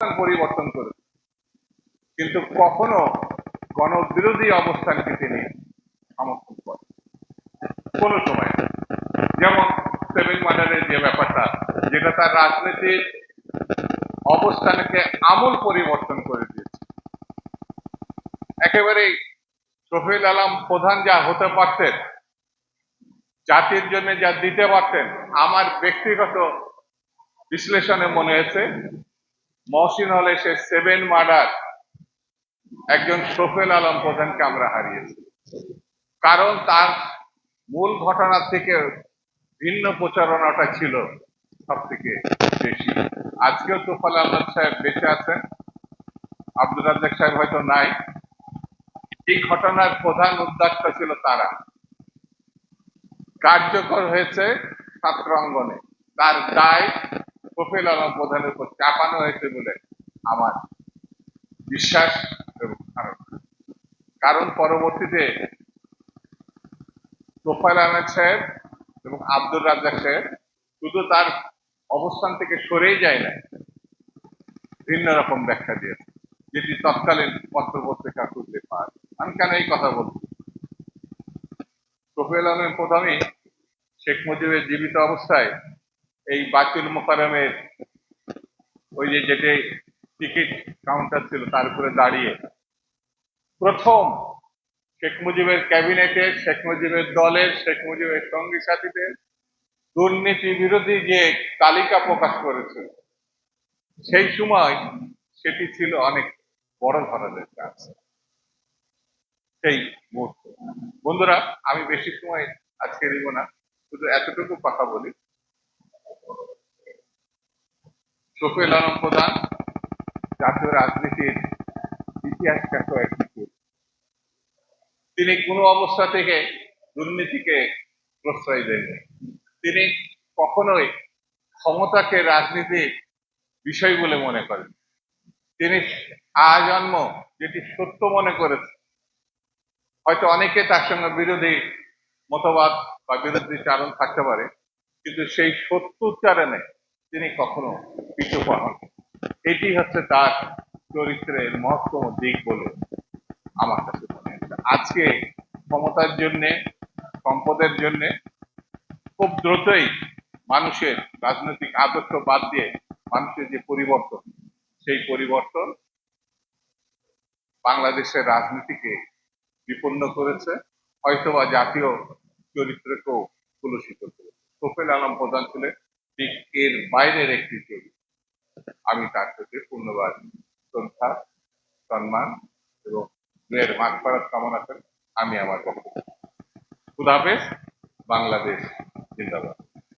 পরিবর্তন করেছে কিন্তু কখনো গণবিরোধী অবস্থানকে তিনি সমর্থন করেন। কোন সময় যেমন সেভেন মার্ডারের যে ব্যাপারটা, যেটা তার রাজনীতির অবস্থানকে আমূল পরিবর্তন করে দিয়েছে। একেবারেই শফিউল আলম প্রধান যা হতে পারতেন, জাতির জন্য যা দিতে পারতেন, আমার ব্যক্তিগত বিশ্লেষণে মনে হয়েছে মহসিন হলে সে সেভেন মার্ডার একজন শফিউল আলম প্রধানকে আমরা হারিয়েছি। কারণ তার মূল ঘটনার থেকে ভিন্ন প্রচারণাটা ছিল সব থেকে বেশি। আজকেও তোফাল আহমদ সাহেব বেঁচে আছেন। আব্দুল রাজ্জাক সাহেব হয়তো নাই। এই ঘটনার প্রধান উদ্যোক্তা ছিল তারা। কার্যকর হয়েছে ছাত্র অঙ্গনে তার দায় কপিল আলম প্রধানের উপর চাপানো হয়েছে বলে আমার বিশ্বাস এবং ধারণা। কারণ পরবর্তীতে তোফাইল আহমেদ সাহেব এবং আব্দুর রাজ্জাক সাহেব শুধু তার অবস্থান থেকে সরেই যায় না, ভিন্ন রকম ব্যাখ্যা দিয়েছে যেটি তৎকালীন পত্র পত্রিকা খুঁজলে পায় আমি কেন এই কথা বলছি? তোফাইল আহমেদ প্রথমেই শেখ মুজিবের জীবিত অবস্থায় এই বাতুল মোকারমের ওই যে যেটি টিকিট কাউন্টার ছিল, তার উপরে দাঁড়িয়ে। প্রথম শেখ মুজিবের ক্যাবিনেটের শেখ মুজিবের দলের, শেখ মুজিবের সঙ্গী সাথীদের দুর্নীতি বিরোধী যে তালিকা প্রকাশ করেছে, সেই সময় সেটি ছিল অনেক বড় ধরনের কাজ। সেই মুহূর্ত। বন্ধুরা, আমি বেশি সময় আজকে নিব না, শুধু এতটুকু কথা বলি। আলম প্রধান, জাতীয় রাজনীতির ইতিহাস তিনি কোনো অবস্থা থেকে দুর্নীতিকে প্রশ্রয় দেননি। তিনি কখনোই ক্ষমতাকে রাজনীতির বিষয় বলে মনে করেন। তিনি আজন্ম যেটি সত্য মনে করেছে, হয়তো অনেকে তার সঙ্গে বিরোধী মতবাদ বা বিরোধী চারণ থাকতে পারে, কিন্তু সেই সত্য উচ্চারণে তিনি কখনো পিছু পা হন এটি হচ্ছে তার চরিত্রের মহত্তম দিক বলে আমার কাছে মনে হচ্ছে। আজকে ক্ষমতার জন্যে, সম্পদের জন্যে খুব দ্রুতই মানুষের রাজনৈতিক আদর্শ বাদ দিয়ে মানুষের যে পরিবর্তন, সেই পরিবর্তন বাংলাদেশের রাজনীতিকে বিপন্ন করেছে, হয়তোবা জাতীয় চরিত্রকেও কলুষিত করেছে। সোফেল আলম প্রধান ছিলেন ঠিক এর বাইরের একটি ছবি আমি তার প্রতি পূর্ণবাদ, শ্রদ্ধা, সম্মান এবং দুয়ের মাঠ করার কামনা করি। আমি আমার পক্ষ খুদাবেশ বাংলাদেশ, জিন্দাবাদ।